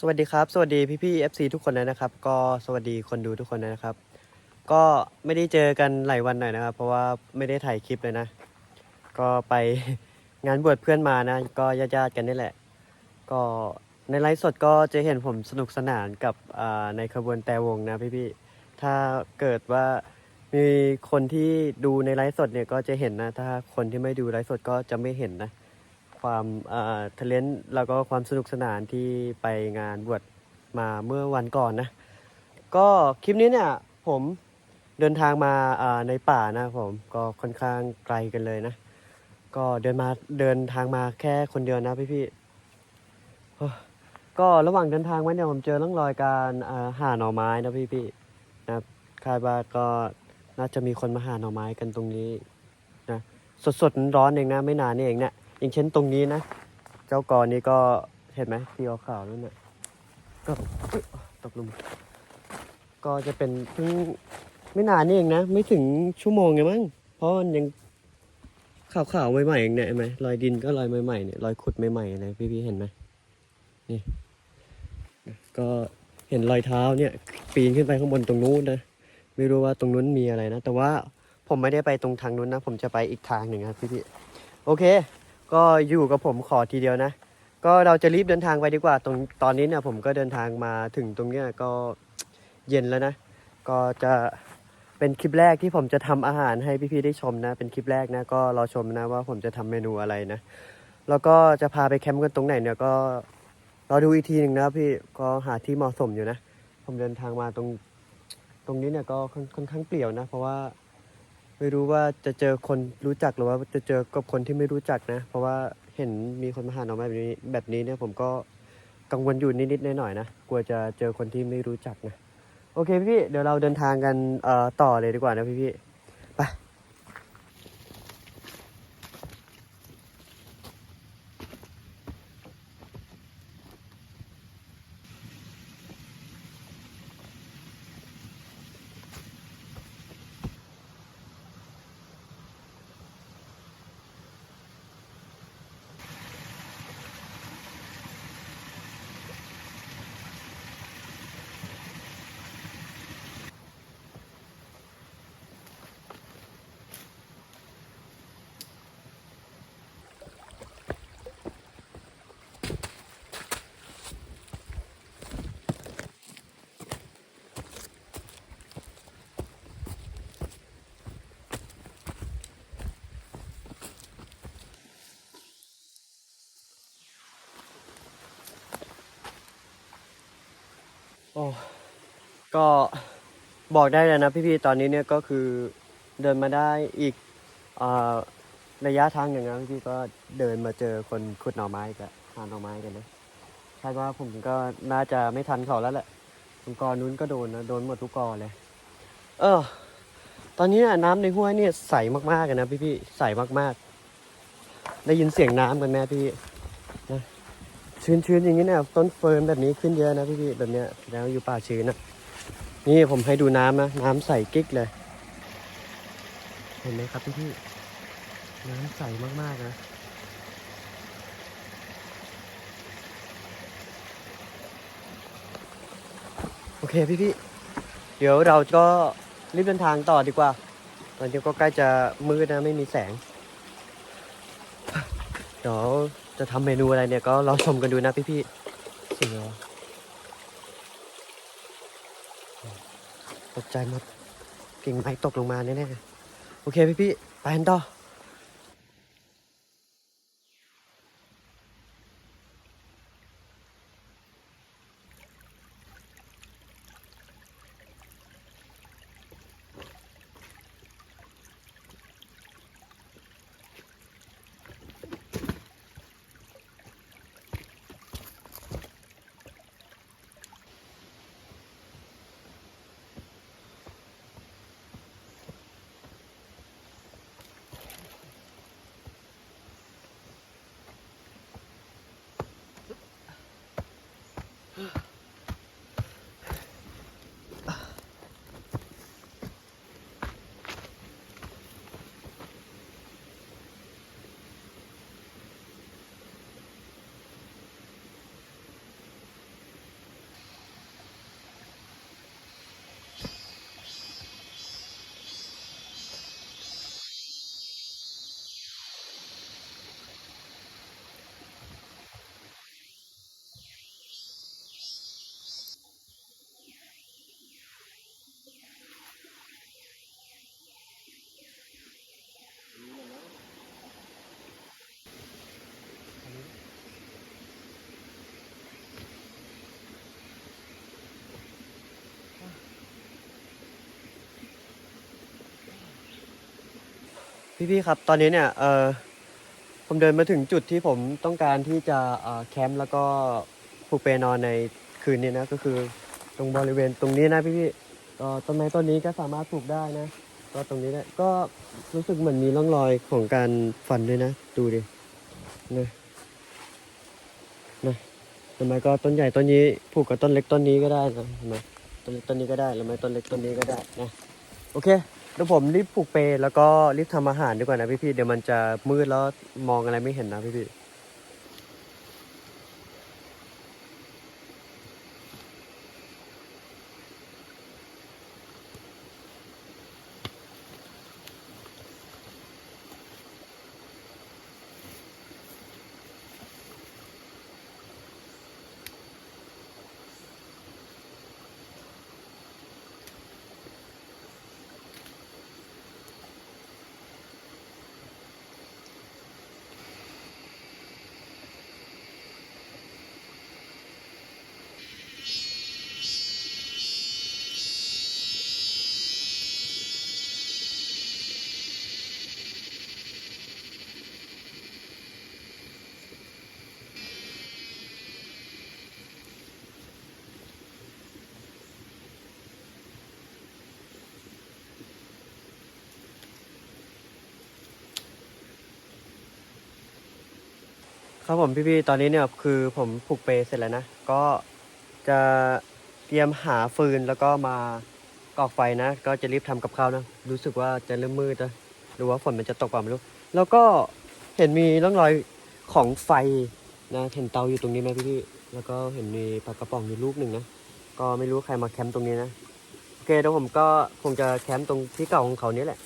สวัสดีครับ สวัสดีพี่พี่ๆ FC ทุกคนเลยนะครับ ก็สวัสดีคนดูทุกคนเลยนะครับ ก็ไม่ได้เจอกันหลายวันหน่อยนะครับ เพราะว่าไม่ได้ถ่ายคลิปเลยนะ ก็ไปงานบวชเพื่อนมานะ ก็ญาติๆกันนี่แหละ ก็ในไลฟ์สดก็จะเห็นผมสนุกสนานกับในขบวนแต่วงนะพี่พี่ถ้าเกิดว่ามีคนที่ดูในไลฟ์สดเนี่ยก็จะเห็นนะ ถ้าคนที่ไม่ดูไลฟ์สดก็จะไม่เห็นนะ ความเทะเลนแล้วก็ความสนุกสนานที่ไปงานบวชมาเมื่อวันก่อนนะ ก็คลิปนี้เนี่ยผมเดินทางมาอ่าในป่านะผมก็ค่อนข้างไกลกันเลยนะ ก็เดินมาเดินทางมาแค่คนเดียวนะพี่พี่ก็ระหว่างเดินทางไว้เนี่ยผมเจอร่องรอยการาหาหน่อไม้นะพี่พี่นะคาดว่าก็น่าจะมีคนมาหาหน่อไม้กันตรงนี้นะสดๆร้อนเองนะไม่นานนี่เองเนี่ย อย่างเช่นตรงนี้นะ เจ้ากอนี้ก็เห็นไหมที่ขาวๆนั่นน่ะก็ตกหลุม ก็จะเป็นเพิ่งไม่นานนี่เองนะ ไม่ถึงชั่วโมงไงมั้งเพราะมันยังขาวๆใหม่ๆเองเนี่ยเห็นไหมรอยดินก็รอยใหม่ๆเนี่ยรอยขุดใหม่ๆเลยพี่ๆเห็นไหมนี่ก็เห็นรอยเท้าเนี่ย ปีนขึ้นไปข้างบนตรงนู้นนะไม่รู้ว่าตรงนู้นมีอะไรนะ แต่ว่าผมไม่ได้ไปตรงทางนู้นนะ ผมจะไปอีกทางหนึ่งครับพี่ๆโอเค ก็อยู่กับผมขอทีเดียวนะ ก็เราจะรีบเดินทางไปดีกว่าตรงตอนนี้เนี่ยผมก็เดินทางมาถึงตรงเนี้ยก็เย็นแล้วนะ ก็จะเป็นคลิปแรกที่ผมจะทำอาหารให้พี่ๆได้ชมนะ เป็นคลิปแรกนะก็รอชมนะว่าผมจะทำเมนูอะไรนะ แล้วก็จะพาไปแคมป์กันตรงไหนเนี่ยก็รอดูอีกทีหนึ่งนะพี่ก็หาที่เหมาะสมอยู่นะ ผมเดินทางมาตรงตรงนี้เนี่ยก็ค่อนค่อนข้างเปลี่ยวนะ เพราะว่า ไม่รู้ว่าจะเจอคนรู้จักหรือว่าจะเจอกับคนที่ไม่รู้จักนะ เพราะว่าเห็นมีคนมาหาหน่อไม้แบบนี้แบบนี้เนี่ยผมก็กังวลอยู่นิดๆหน่อยๆนะกลัวจะเจอคนที่ไม่รู้จักนะ โอเคพี่เดี๋ยวเราเดินทางกันเอ่อต่อเลยดีกว่านะพี่ๆไป โอ้ก็บอกได้เลยนะพี่ๆตอนนี้เนี่ยก็คือเดินมาได้อีกอระยะทางหนึ่งนะพี่ก็เดินมาเจอคนขุดหน่อไม้กันหาหน่อไม้กันนะคาดว่าผมก็น่าจะไม่ทันเขาแล้วแหละตรงกอนู้นก็โดนนะโดนหมดทุกกอเลย เออ ตอนนี้น่ะน้ำในห้วยเนี่ยใสมากๆเลยนะพี่ๆใสมากๆ ได้ยินเสียงน้ำกันไหมพี่ ชื้นๆอย่างนี้เนี่ยต้นเฟิร์นแบบนี้ขึ้นเยอะนะพี่ๆแบบเนี้ยแล้วอยู่ป่าชื้นนะนี่ผมให้ดูน้ำนะน้ำใสกิ๊กเลย เห็นไหมครับพี่ๆน้ำใสมากๆนะโอเคพี่ๆเดี๋ยวเราก็รีบเดินทางต่อดีกว่า ตอนนี้ก็ใกล้จะมืดนะไม่มีแสงเดี๋ยว จะทำเมนูอะไรเนี่ยก็รอชมกันดูนะพี่ๆเสียวตกใจหมดกิ่งไม้ตกลงมาแน่ๆโอเคพี่ๆไปกันต่อ พี่ๆครับ ตอนนี้เนี่ยเออผมเดินมาถึงจุดที่ผมต้องการที่จะเอ่อแคมป์แล้วก็ผูกเปลนอนในคืนนี้นะก็คือตรงบริเวณตรงนี้นะพี่ๆก็ต้นไม้ต้นนี้ก็สามารถปลูกได้นะก็ตรงนี้เนี่ยก็รู้สึกเหมือนมีร่องรอยของการฟันด้วยนะ ดูดินะนะทำไมก็ต้นใหญ่ต้นนี้ผูกกับต้นเล็กต้นนี้ก็ได้นะเห็นไมต้นเล็กต้นนี้ก็ได้หรือไม่ต้นเล็กต้นนี้ก็ได้นะโอเค เดี๋ยวผมรีบผูกเปลแล้วก็รีบทำอาหารดีกว่านะพี่ๆเดี๋ยวมันจะมืดแล้วมองอะไรไม่เห็นนะพี่ๆ ครับผมพี่ๆตอนนี้เนี่ยคือผมผูกเปเสร็จแล้วนะ ก็จะเตรียมหาฟืนแล้วก็มากอกไฟนะ ก็จะรีบทำกับข้าวนะ รู้สึกว่าจะเริ่มมืดนะหรือว่าฝนมันจะตกเปล่าไม่รู้ แล้วก็เห็นมีร่องรอยของไฟนะ เห็นเตาอยู่ตรงนี้ไหมพี่ๆแล้วก็เห็นมีปลากระป๋องอยู่ลูกหนึ่งนะ ก็ไม่รู้ใครมาแคมป์ตรงนี้นะ โอเคเดี๋ยวผมก็คงจะแคมป์ตรงที่เก่าของเขานี้แหละ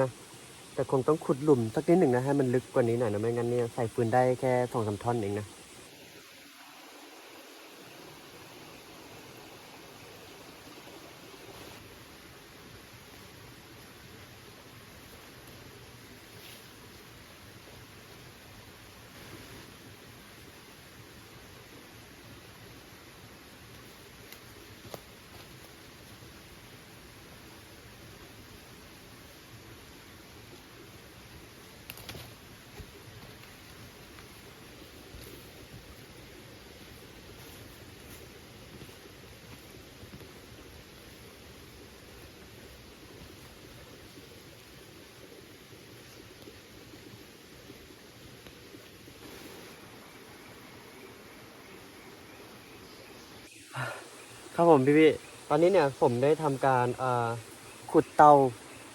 นะ แต่คงต้องขุดหลุมสักนิดหนึ่งนะให้มันลึกกว่านี้หน่อยนะไม่งั้นเนี่ยใส่ปืนได้แค่สองสามท่อนเองนะ ครับผมพี่พี่ตอนนี้เนี่ยผมได้ทำการขุดเตา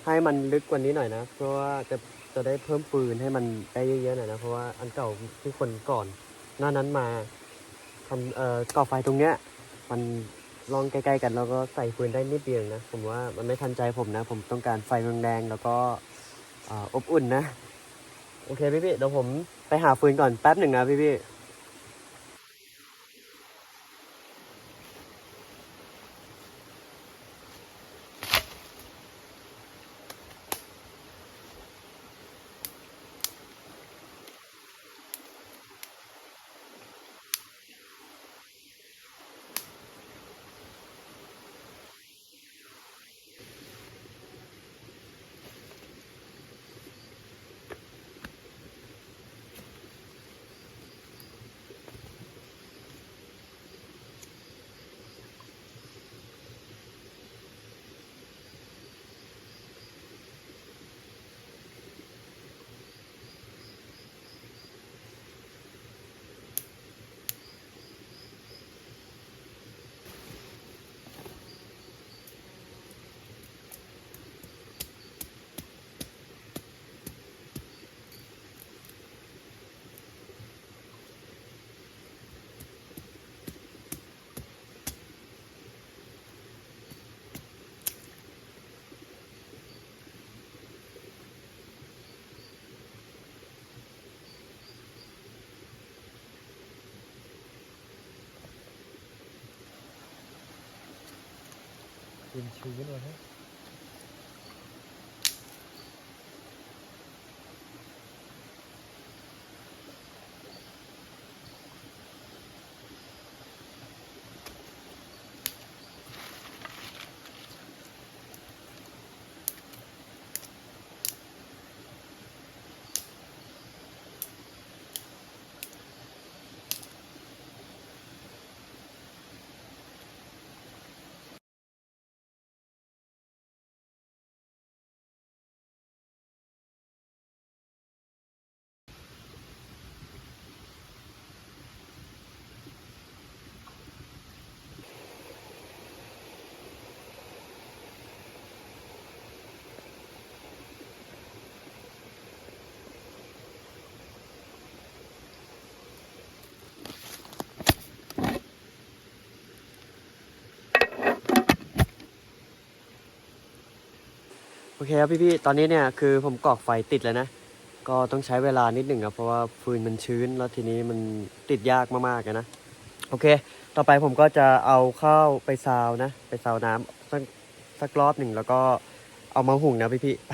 ให้มันลึกกว่านี้หน่อยนะเพราะว่าจะจะได้เพิ่มฟืนให้มันได้เยอะๆหน่อยนะเพราะว่าอันเก่าที่คนก่อนหน้านั้นมาทำเอ่อก่อไฟตรงเนี้ยมันลองใกล้ๆกันแล้วก็ใส่ฟืนได้นิดเดียวนะผมว่ามันไม่ทันใจผมนะ ผมต้องการไฟแรงๆแล้วก็อบอุ่นนะ โอเคพี่พี่เดี๋ยวผมไปหาฟืนก่อนแป๊บหนึ่งนะพี่พี่ ๆเป็ โอเคครับพี่ๆ ตอนนี้เนี่ยคือผมกรอกไฟติดแล้วนะ ก็ต้องใช้เวลานิดหนึ่งครับเพราะว่าฟืนมันชื้นแล้วทีนี้มันติดยากมากๆนะ โอเค ต่อไปผมก็จะเอาข้าวไปซาวนะ ไปซาวน้ำสักสักรอบหนึ่งแล้วก็เอามาหุงนะพี่ๆไป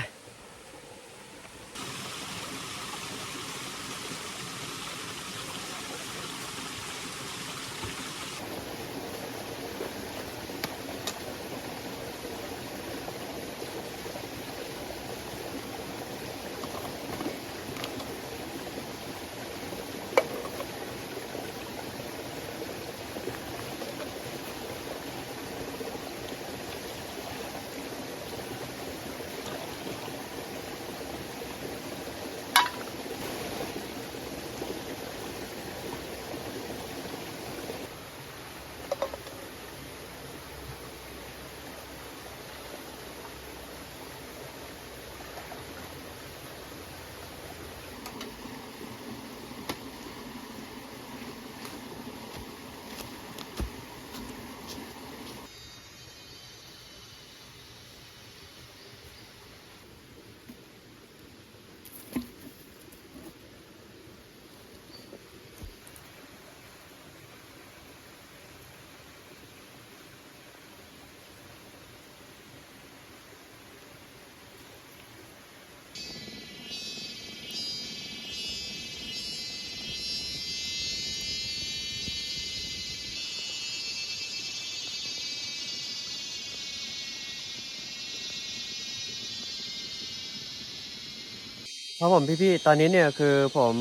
ครับผมพี่ๆ ตอนนี้เนี่ยคือผม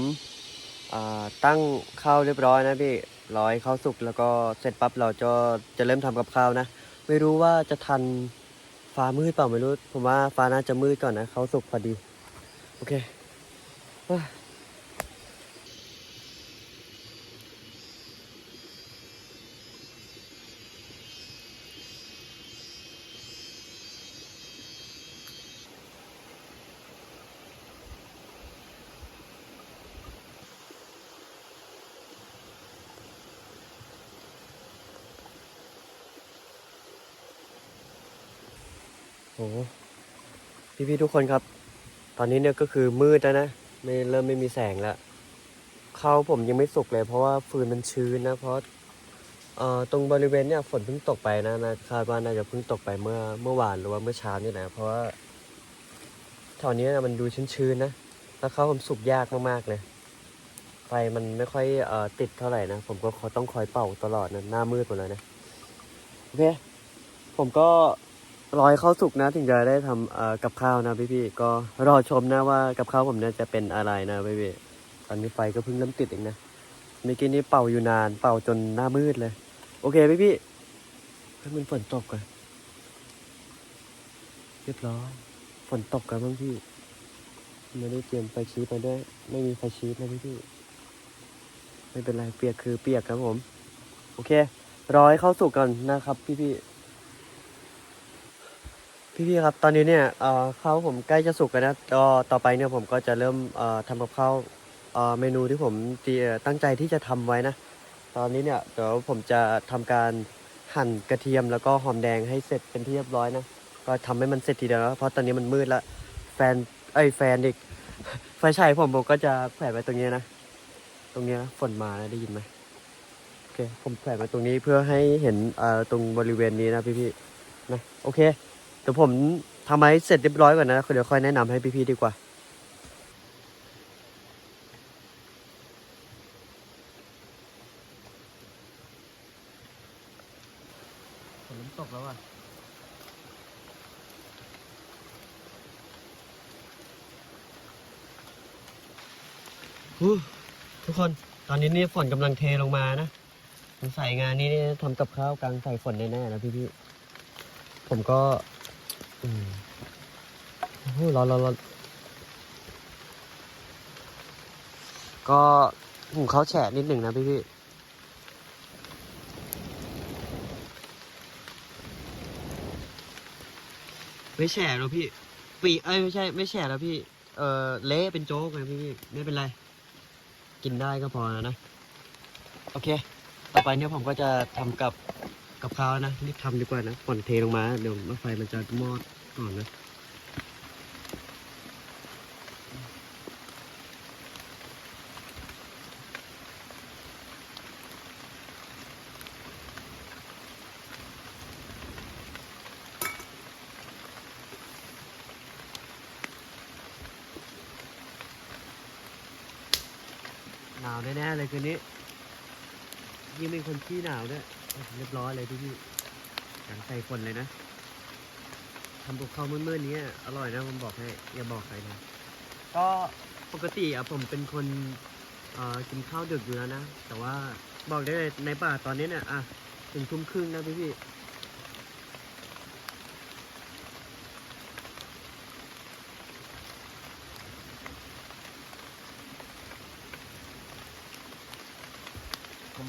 อตั้งข้าวเรียบร้อยนะพี่ร้อยข้าวสุกแล้วก็เสร็จปั๊บเราจะจะเริ่มทำกับข้าวนะ ไม่รู้ว่าจะทันฟ้ามืดเปล่าไม่รู้ ผมว่าฟ้าน่าจะมืดก่อนนะข้าวสุกพอดี โอเค โอ้พี่ๆทุกคนครับ ตอนนี้เนี่ยก็คือมืดแล้วนะไม่เริ่มไม่มีแสงแล้วเขาผมยังไม่สุกเลย เพราะว่าฟืนมันชื้นนะ เพราะเอ่อตรงบริเวณเนี่ยฝนเพิ่งตกไปนะนะคาดว่าน่าจะเพิ่งตกไปเมื่อเมื่อวานหรือว่าเมื่อเช้านี่แหละเพราะว่าแถวนี้นะมันดูชื้นๆนะแล้วเขาผมสุกยากมากๆเลยไฟมันไม่ค่อยเอ่อติดเท่าไหร่นะผมก็ต้องคอยเป่าตลอดนะหน้ามืดหมดเลยนะโอเคผมก็ รอให้ข้าสุกนะ ถึงจะได้ทำกับข้าวนะพี่ๆก็รอชมนะว่ากับข้าวผมเนี่ยจะเป็นอะไรนะพี่ๆตอนนี้ไฟก็เพิ่งเริ่มติดเองนะเมื่อกี้นี้เป่าอยู่นาน เป่าจนหน้ามืดเลย โอเคพี่ๆให้มันฝนตกก่อนเรียบร้อยฝนตกกันบ้างพี่ไม่ได้เตรียมไฟชีสมาด้วย ไม่มีไฟชีสนะพี่ๆไม่เป็นไรเปียกคือเปียกครับผม โอเค รอให้เข้าสุกก่อนนะครับพี่ๆ พี่ๆครับตอนนี้เนี่ยเอ่อข้าวผมใกล้จะสุกแล้วนะก็ต่อไปเนี่ยผมก็จะเริ่มเอ่อทำกับข้าวเอ่อเมนูที่ผมตีเอ่อตั้งใจที่จะทำไว้นะ ตอนนี้เนี่ยเดี๋ยวผมจะทำการหั่นกระเทียมแล้วก็หอมแดงให้เสร็จเป็นที่เรียบร้อยนะ ก็ทำให้มันเสร็จทีเดียวนะเพราะตอนนี้มันมืดล้วแฟนเอ้ยแฟนเด็กไฟฉายผมผมก็จะแขวนไว้ตรงนี้นะ ตรงนี้นะฝนมานะได้ยินไหมโอเคผมแขวนไว้ตรงนี้เพื่อให้เห็นเอ่อตรงบริเวณนี้นะพี่ๆนะโอเค ดี๋ยวผมทำให้เสร็จเรียบร้อยก่อนนะเดี๋ยวค่อยแนะนำให้พี่ๆดีกว่า ฝนตกแล้วอะฮู้ทุกคนตอนนี้นี่ฝนกำลังเทลงมานะผมใส่งานนี้นี่ทำกับข้าวกลางใส่ฝนแน่ๆแล้วพี่ๆผมก็ อืมโอ้โหร้อนร้อนร้อนก็หุงข้าแฉะนิดหนึ่งนะพี่ๆไม่แฉะหรอกพี่ ปีเอ้ยไม่ใช่ ไม่แฉะแล้วพี่ เออเละเป็นโจ๊กเลยพี่ไม่เป็นไร กินได้ก็พอแล้วนะ โอเค ต่อไปเนี่ยผมก็จะทำกับ เช้านะรีบทำดีกว่านะก่อนเทลงมา เดี๋ยวไฟมันจะมอดก่อนนะหนาวแน่ๆเลยคืนนี้ยิ่งเป็นคนขี้หนาวด้วย เรียบร้อยเลยพี่พี่หลังใส่ฝนเลยนะทำกับข้าวมืดๆนี้อร่อยนะผมบอกให้อย่าบอกใครนะก็ปกติอะผมเป็นคนกินข้าวดึกอยู่แล้วนะ แต่ว่าบอกได้เลยในป่าตอนนี้เนี่ยอะถึงทุ่มครึ่งนะพี่พี่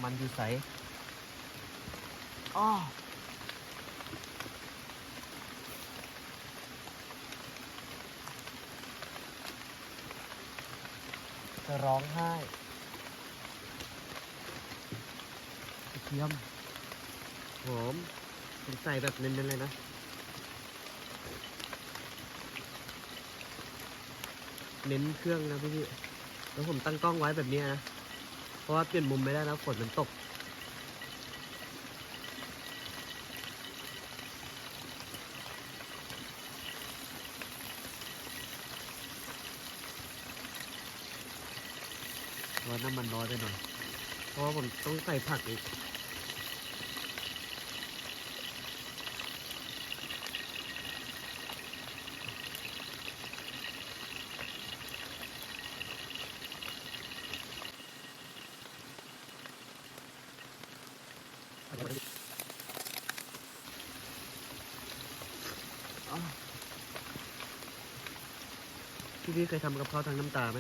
มันอยู่ใส อ้อจะร้องไห้กระเทียมหอมผมใส่แบบเน้นๆเลยนะเน้นเครื่องนะพี่พี่แล้วผมตั้งกล้องไว้แบบเนี้ยนะ เพราะว่าเปลี่ยนมุมไม่ได้แล้วฝนมันตก เพราะว่าน้ำมันน้อยไปหน่อย เพราะว่า ผมต้องใส่ผักอีก พี่พี่เคยทำกับข้าวทางน้ำตาไหม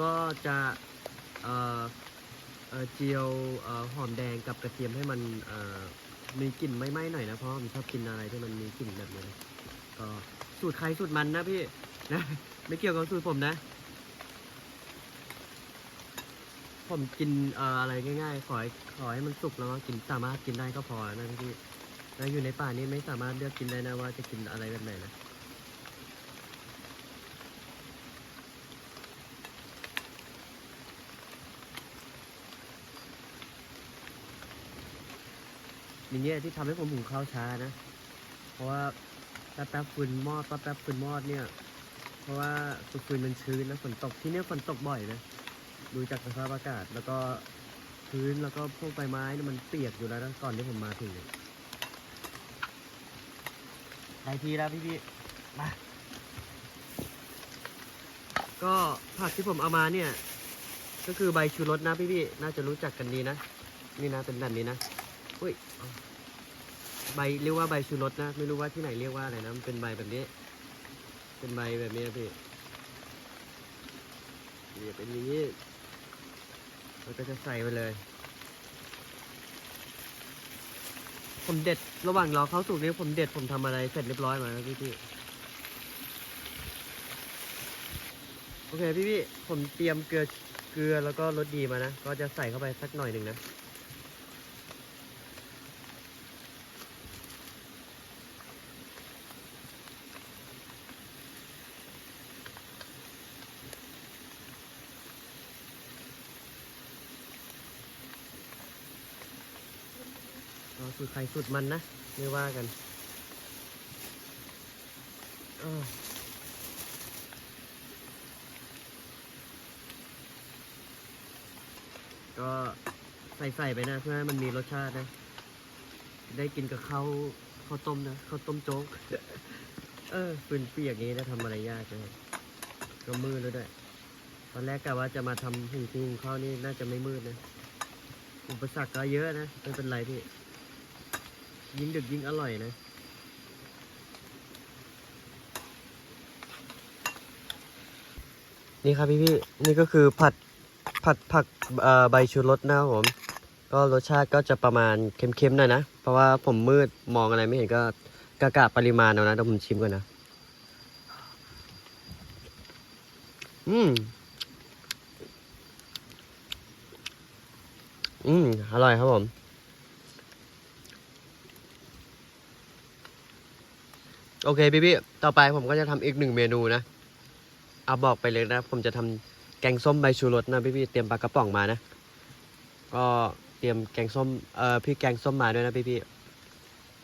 ก็จะเอ่อเอ่อเจียวเอ่อหอมแดงกับกระเทียมให้มันเอ่อมีกลิ่นไหม้ๆหน่อยนะเพราะผมชอบกินอะไรที่มันมีกลิ่นแบบนี้ก็สูตรใครสูตรมันนะพี่นะ ไม่เกี่ยวกับสูตรผมนะ ผมกินเอ่ออะไรง่ายๆ ขอให้ขอให้มันสุกแล้วก็กินสามารถกินได้ก็พอนะพี่แล้วอยู่ในป่านี้ไม่สามารถเลือกกินได้นะว่าจะกินอะไรแบบไหนนะ อย่างเงี้ยที่ทำให้ผมหุงข้าวช้านะ เพราะว่าแป๊บแป๊บฟืนมอดแป๊บแป๊บฟืนมอดเนี่ย เพราะว่าฟืนมันชื้นนะฝนตกที่เนี่ยฝนตกบ่อยนะ ดูจากสภาพอากาศแล้วก็พื้นแล้วก็พวกใบไม้นี่มันเปียกอยู่แล้วนะก่อนที่ผมมาถึงเนี่ยได้ทีแล้วพี่พี่มาก็ผักที่ผมเอามาเนี่ย ก็คือใบชูรสนะพี่พี่น่าจะรู้จักกันดีนะ นี่นะเป็นแบบนี้นะอุ้ย ใบเรียกว่าใบชูรสนะ ไม่รู้ว่าที่ไหนเรียกว่าอะไรนะมันเป็นใบแบบนี้ เป็นใบแบบนี้พี่เนี่เป็นอย่างนี้เราก็จะใส่ไปเลย ผมเด็ดระหว่างรอเขาสุกนี้ผมเด็ดผมทำอะไรเสร็จเรียบร้อยมาแล้วพี่พี่โอเคพี่พี่ผมเตรียมเกลือเกลือแล้วก็รสดีมานะ ก็จะใส่เข้าไปสักหน่อยหนึ่งนะ เอาสูตรใครสูตรมันนะ ไม่ว่ากันอก็ใส่ใส่ไปนะ เพื่อให้มันมีรสชาตินะ ได้กินกับข้าวข้าวต้มนะข้าวต้มโจ๊ก เออปืนเปียกอย่างนี้นะทำอะไรยากนะก็มืดแล้วด้วยตอนแรกกะว่าจะมาทำหุงหุงข้าวนี่น่าจะไม่มืดนะ อุปสรรคก็เยอะนะ ไม่เป็นไรพี่ ยิ่งดึกยิ่งอร่อยนะ นี่ครับพี่พี่นี่ก็คือผัดผัดผักใบชูรสนะครับผม ก็รสชาติก็จะประมาณเค็มๆหน่อยนะ เพราะว่าผมมืดมองอะไรไม่เห็นก็กะกะปริมาณเอานะเดี๋ยวผมชิมก่อนนะ อืม อืม อร่อยครับผม โอเคพี่พี่ต่อไปผมก็จะทำอีกหนึ่งเมนูนะ เอาบอกไปเลยนะ ผมจะทำแกงส้มใบชูรสนะพี่พี่เตรียมปลากระป๋องมานะ ก็เตรียมแกงส้มเอ่อพริกแกงส้มมาด้วยนะพี่พี่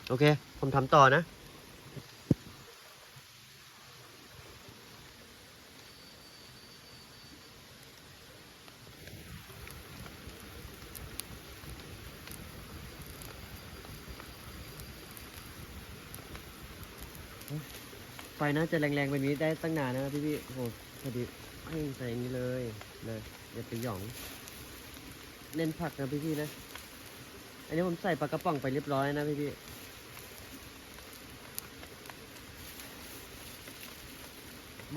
โอเค ผมทำต่อนะ ไฟน่าจะแรงๆแบบนี้ได้ตั้งนานนะพี่พี่โอ้โหพอดีให้ใส่อย่างนี้เลยเลยอย่าไปหยองเน้นผักนะพี่พี่นะ อันนี้ผมใส่ปลากระป๋องไปเรียบร้อยนะพี่พี่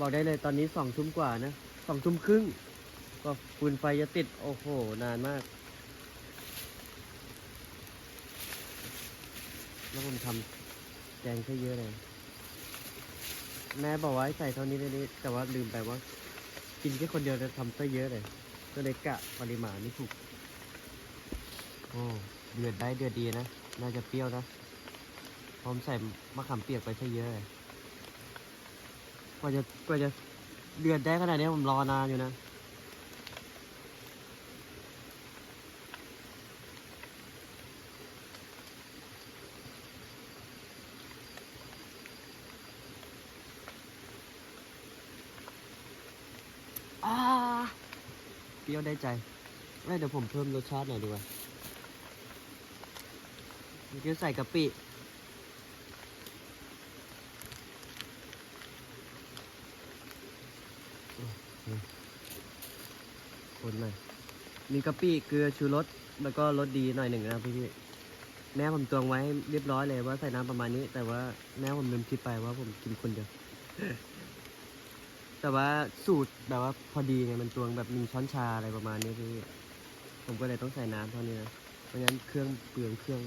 บอกได้เลยตอนนี้สองทุ่มกว่านะสองทุ่มครึ่ง ก็ฟืนไฟจะติด โอ้โห นานมาก แล้วผมทำแกงแค่เยอะเลย แม่บอกว่าให้ใส่เท่านี้เท่านี้แต่ว่าลืมไปว่า กินแค่คนเดียวจะทำซะเยอะเลย ก็เลยกะปริมาณไม่ถูก โอ้ เดือดได้เดือดดีนะ น่าจะเปรี้ยวนะพร้อมใส่มะขามเปียกไปซะเยอะเลย กว่าจะกว่าจะเดือดได้ขนาดนี้ผมรอนานอยู่นะ เปรี้ยวได้ใจเอ้เดี๋ยวผมเพิ่มรสชาติหน่อยดีกว่าเมื่อกี้ใส่กะปิคนหน่อยมีกะปิเกลือชูรสแล้วก็รสดีหน่อยหนึ่งนะพี่พี่แม่ผมตวงไว้เรียบร้อยเลยว่าใส่น้ำประมาณนี้ แต่ว่าแม่ผมลืมคิดไปว่าผมกินคนเดียว แต่ว่าสูตรแบบว่าพอดีไงมันตวงแบบหนึ่งช้อนชาอะไรประมาณนี้พี่ผมก็เลยต้องใส่น้ำเท่านี้นะเพราะงั้นเครื่องเปลืองเครื่อง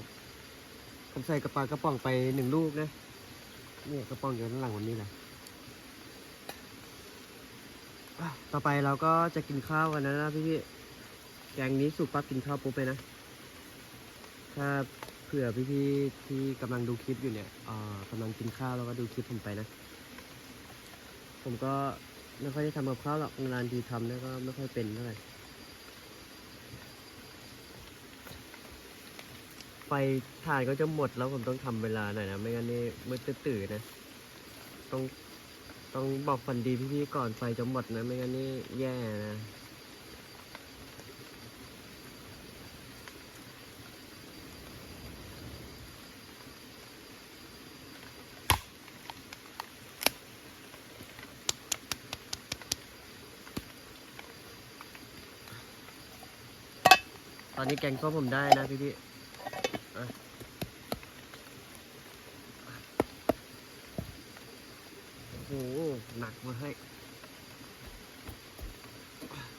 ผมใส่กระป๋ากระป๋องไปหนึ่งลูกนะเนี่ยกระป๋องอยู่ข้างหลังวันนี้แหละต่อไปเราก็จะกินข้าวกันนะนะพี่พี่ๆแกงนี้สุกปั๊บกินข้าวปุ๊บเลยนะ ถ้าเผื่อพี่พี่ๆที่กำลังดูคลิปอยู่เนี่ยอ่ากำลังกินข้าวแล้วก็ดูคลิปผมไปนะ ผมก็ ไม่ค่อยได้ทำกับข้าวหรอกนานทีทำแล้วก็ไม่ค่อยเป็นเท่าไหร่ไฟถ่านก็จะหมดแล้วผมต้องทำเวลาหน่อยนะ ไม่งั้นนี่มืดตื่นนะ ต้องต้องบอกฝันดีพี่ๆก่อนไฟจะหมดนะ ไม่งั้นนี่แย่นะ ตอนนี้แกงส้มผมได้นะพี่พี่ๆอะโอ้โหหนักมาให้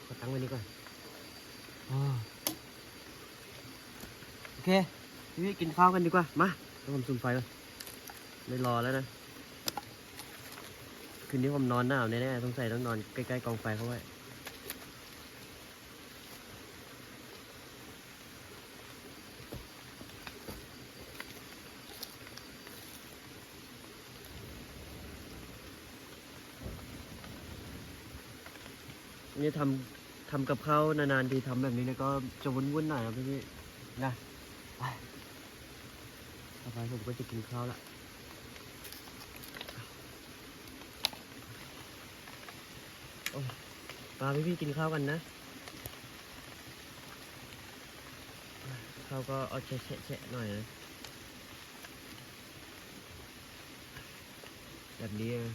ขอตั้งไว้นี่ก่อนอ้อโอเค พี่พี่ๆกินข้าวกันดีกว่า มาเดี๋ยวผมซุ่มไฟก่อนไม่รอแล้วนะ คืนนี้ผมนอนหนาวแน่ๆต้องใส่ต้องนอนใกล้ๆกองไฟเขาไว้ นี่ทำทำกับข้าวนานๆทีทำแบบนี้เนี่ยก็จะวุ่นๆหน่อยนะพี่พี่ๆนะไปต่อไปผมก็จะกินข้าวละโอ้ยมาพี่ๆกินข้าวกันนะ ข้าวก็เอาแฉะๆๆหน่อยนะ แบบนี้นะ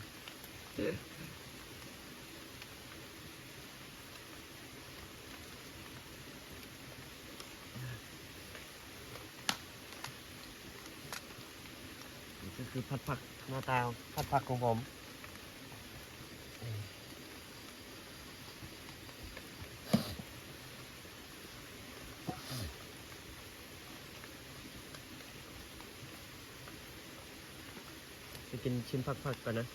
คือผัดผักหน้าตาผัดผักของผมไปกินชิมผักๆก่อนนะ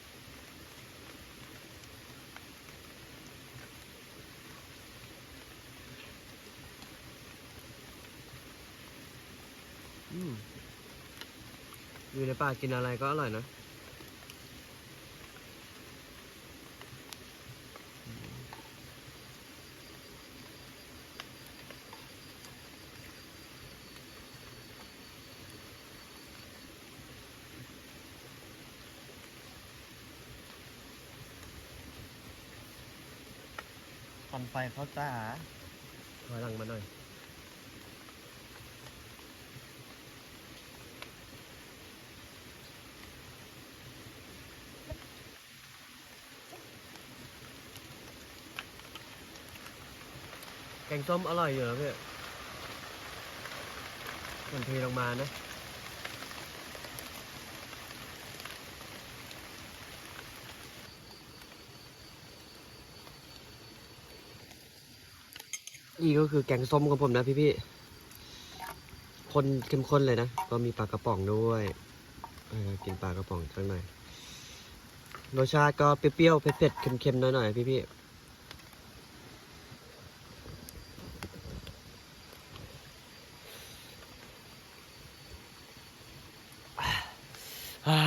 ปลากินอะไรก็อร่อยนะ ควันไฟเขาจ้าถอยหลังมาหน่อย แกงส้มอร่อยอยู่แล้วพี่มันเทลงมานะนี่ก็คือแกงส้มของผมนะพี่ๆคนเข้มข้นเลยนะ ก็มีปลากระป๋องด้วยกินปลากระป๋องสักหน่อยรสชาติก็เปรี้ยวๆเผ็ดๆเค็มๆหน่อยๆพี่ๆ อ่า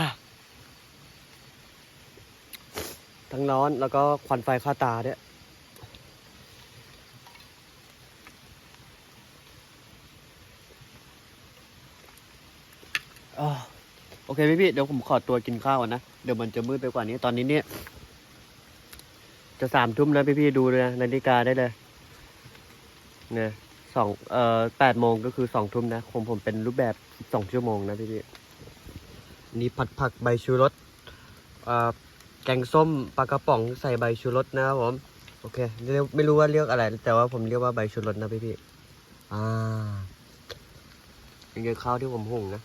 ทั้งร้ อนแล้วก็ควันไฟเข้าตาด้วยอ่าโอเคพี่พี่เดี๋ยวผมขอตัวกินข้าวนะ เดี๋ยวมันจะมืดไปกว่านี้ ตอนนี้เนี่ย จะสามทุ่มแล้วพี่พี่ดูเลยนาฬิกาได้เลย เนี่ยสองเอ่อแปดโมงก็คือสองทุ่มนะผมผมเป็นรูปแบบสองชั่วโมงนะพี่พี่นี่ผัดผักใบชูรสอ่อ แกงส้มปลากระป๋องใส่ใบชูรสนะครับผม โอเคเรียกไม่รู้ว่าเรียกอะไร แต่ว่าผมเรียกว่าใบชูรสนะพี่พี่อ่าเป็นข้าวที่ผมหุงนะ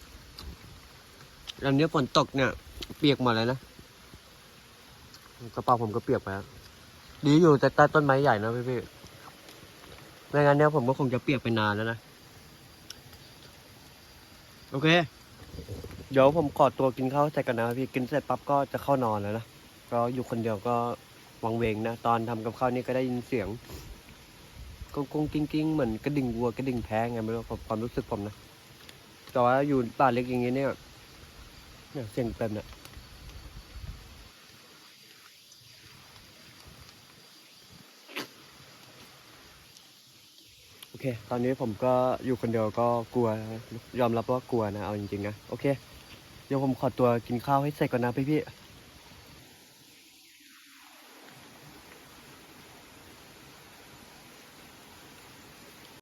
แล้วเนี้ยฝนตกเนี่ย เปียกหมดเลยนะกระเป๋าผมก็เปียกไปแล้วดีอยู่แต่ใต้ต้นไม้ใหญ่นะพี่พี่ไม่งั้นเนี่ยผมก็คงจะเปียกไปนานแล้วนะ โอเค เดี๋ยวผมขอตัวกินข้าวเสร็จกันนะพี่ กินเสร็จปั๊บก็จะเข้านอนแล้วนะ ก็อยู่คนเดียวก็วังเวงนะ ตอนทำกับข้าวนี่ก็ได้ยินเสียงกงกงกิ้งกิ้งเหมือนกระดิ่งวัวกระดิ่งแพ้ไงไม่รู้ความรู้สึกผมนะแต่ว่าอยู่ป่าเล็กอย่างงี้เนี่ยเนี่ยเสียงเต็มเนี่ยโอเค ตอนนี้ผมก็อยู่คนเดียวก็กลัวยอมรับว่ากลัวนะเอาจริงๆนะโอเคเดี๋ยวผมขอตัวกินข้าวให้เสร็จก่อนนะพี่ๆ